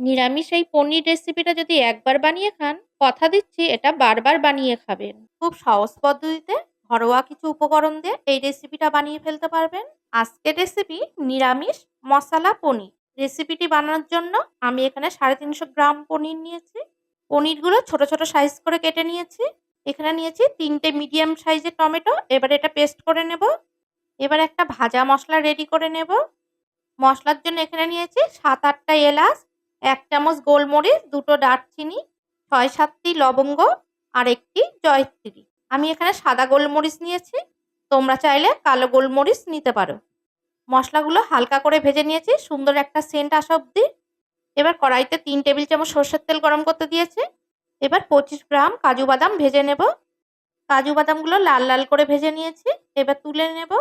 নিরামিষ এই পনির রেসিপিটা যদি একবার বানিয়ে খান, কথা দিচ্ছি এটা বারবার বানিয়ে খাবেন। খুব সহজ পদ্ধতিতে ঘরোয়া কিছু উপকরণ দিয়ে এই রেসিপিটা বানিয়ে ফেলতে পারবেন। আজকের রেসিপি নিরামিষ মশলা পনির। রেসিপিটি বানানোর জন্য আমি এখানে সাড়ে তিনশো গ্রাম পনির নিয়েছি। পনিরগুলো ছোট ছোট সাইজ করে কেটে নিয়েছি। এখানে নিয়েছি তিনটে মিডিয়াম সাইজের টমেটো, এবার এটা পেস্ট করে নেব। এবার একটা ভাজা মশলা রেডি করে নেব। মশলার জন্য এখানে নিয়েছি সাত আটটা এলাচ এক চামচ গোলমরিচ, দুটো দারচিনি, ছয় সাতটি লবঙ্গ আর একটি জয়ত্রী। আমি এখানে সাদা গোলমরিচ নিয়েছি। তোমরা চাইলে কালো গোলমরিচ নিতে পারো। মশলাগুলো হালকা করে ভেজে নিয়েছি। সুন্দর একটা সেন্ট আসা অব্দি এবার কড়াইতে তিন টেবিল চামচ সর্ষের তেল গরম করতে দিয়েছি। এবার পঁচিশ গ্রাম কাজু বাদাম ভেজে নেব। কাজু বাদামগুলো লাল লাল করে ভেজে নিয়েছি। এবার তুলে নেব।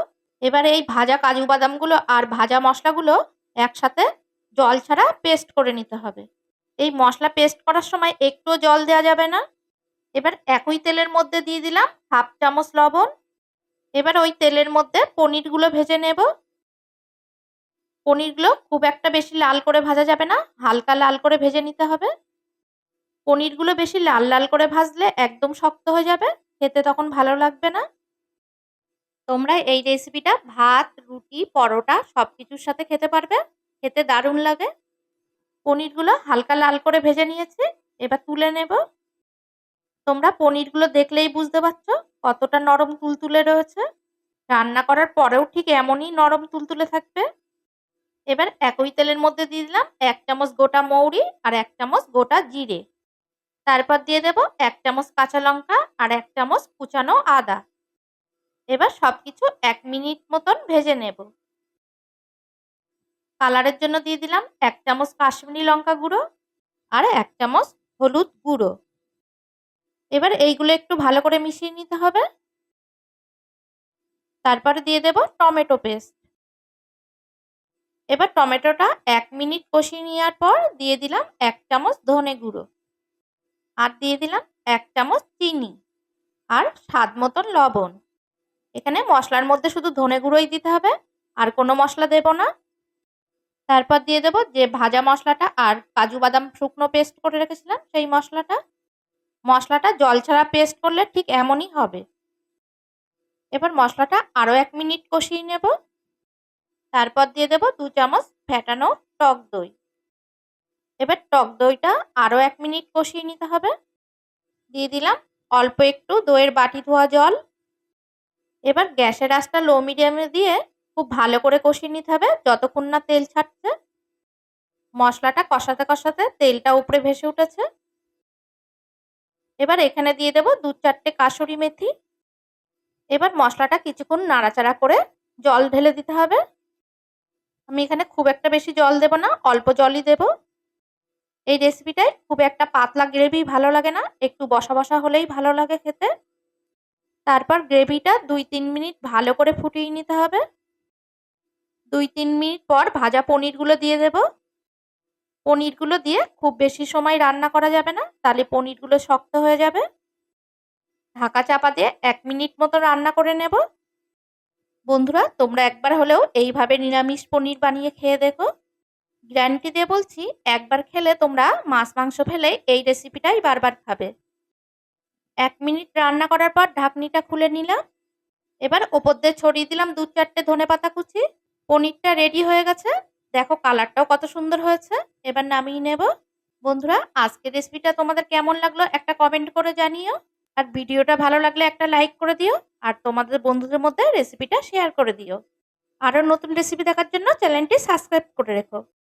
এবার এই ভাজা কাজু বাদামগুলো আর ভাজা মশলাগুলো একসাথে জল ছাড়া পেস্ট করে নিতে হবে। এই মশলা পেস্ট করার সময় একটুও জল দেওয়া যাবে না। এবার একই তেলের মধ্যে দিয়ে দিলাম হাফ চামচ লবণ। এবার ওই তেলের মধ্যে পনিরগুলো ভেজে নেব। পনিরগুলো খুব একটা বেশি লাল করে ভাজা যাবে না, হালকা লাল করে ভেজে নিতে হবে। পনিরগুলো বেশি লাল লাল করে ভাজলে একদম শক্ত হয়ে যাবে, খেতে তখন ভালো লাগবে না। তোমরা এই রেসিপিটা ভাত, রুটি, পরোটা সব কিছুর সাথে খেতে পারবে। খেতে দারুণ লাগে। পনিরগুলো হালকা লাল করে ভেজে নিয়েছি, এবার তুলে নেব। তোমরা পনিরগুলো দেখলেই বুঝতে পারছ কতটা নরম তুলতুলে রয়েছে। রান্না করার পরেও ঠিক এমনই নরম তুলতুলে থাকবে। এবার একই তেলের মধ্যে দিয়ে দিলাম এক চামচ গোটা মৌরি আর এক চামচ গোটা জিরে। তারপর দিয়ে দেব এক চামচ কাঁচা লঙ্কা আর এক চামচ কুচানো আদা। এবার সব কিছু এক মিনিট মতন ভেজে নেব। কালারের জন্য দিয়ে দিলাম এক চামচ কাশ্মীরি লঙ্কা গুঁড়ো আর এক চামচ হলুদ গুঁড়ো। এবার এইগুলো একটু ভালো করে মিশিয়ে নিতে হবে। তারপরে দিয়ে দেব টমেটো পেস্ট। এবার টমেটোটা এক মিনিট কষিয়ে নেওয়ার পর দিয়ে দিলাম এক চামচ ধনে গুঁড়ো আর দিয়ে দিলাম এক চামচ চিনি আর স্বাদ মতন লবণ। এখানে মশলার মধ্যে শুধু ধনে গুঁড়োই দিতে হবে, আর কোনো মশলা দেব না। তারপর দিয়ে দেবো যে ভাজা মশলাটা আর কাজু বাদাম শুকনো পেস্ট করে রেখেছিলাম, সেই মশলাটা। মশলাটা জল ছাড়া পেস্ট করলে ঠিক এমনই হবে। এবার মশলাটা আরও এক মিনিট কষিয়ে নেব। তারপর দিয়ে দেব দু চামচ ফ্যাটানো টক দই। এবার টক দইটা আরও এক মিনিট কষিয়ে নিতে হবে। দিয়ে দিলাম অল্প একটু দইয়ের বাটি ধোয়া জল। এবার গ্যাসের আঁচটা লো মিডিয়ামে দিয়ে খুব ভালো করে কষিয়ে নিতে হবে। যতক্ষণ না তেল ছাড়ছে, মশলাটা কষাতে কষাতে তেলটা উপরে ভেসে উঠেছে। এবার এখানে দিয়ে দেব দু চারটে কাসুরি মেথি। এবার মশলাটা কিছুক্ষণ নাড়াচাড়া করে জল ঢেলে দিতে হবে। আমি এখানে খুব একটা বেশি জল দেব না, অল্প জলই দেব। এই রেসিপিটায় খুব একটা পাতলা গ্রেভি ভালো লাগে না, একটু বসা বসা হলেই ভালো লাগে খেতে। তারপর গ্রেভিটা দুই তিন মিনিট ভালো করে ফুটিয়ে নিতে হবে। দুই তিন মিনিট পর ভাজা পনিরগুলো দিয়ে দেব। পনিরগুলো দিয়ে খুব বেশি সময় রান্না করা যাবে না, তাহলে পনিরগুলো শক্ত হয়ে যাবে। ঢাকা চাপা দিয়ে এক মিনিট মতো রান্না করে নেব। বন্ধুরা, তোমরা একবার হলেও এইভাবে নিরামিষ পনির বানিয়ে খেয়ে দেখো। গ্যারান্টি দিয়ে বলছি, একবার খেলে তোমরা মাছ মাংস ফেলে এই রেসিপিটাই বারবার খাবে। এক মিনিট রান্না করার পর ঢাকনিটা খুলে নিলাম। এবার ওপর দিয়ে ছড়িয়ে দিলাম দু চারটে ধনে পাতা কুচি। পনিরটা রেডি হয়ে গেছে। দেখো কালারটাও কত সুন্দর হয়েছে। এবার নামিয়ে নেব। বন্ধুরা, আজকের রেসিপিটা তোমাদের কেমন লাগল একটা কমেন্ট করে জানিও। আর ভিডিওটা ভালো লাগলে একটা লাইক করে দিও। আর তোমাদের বন্ধুদের মধ্যে রেসিপিটা শেয়ার করে দিও। আরও নতুন রেসিপি দেখার জন্য চ্যানেলটি সাবস্ক্রাইব করে রেখো।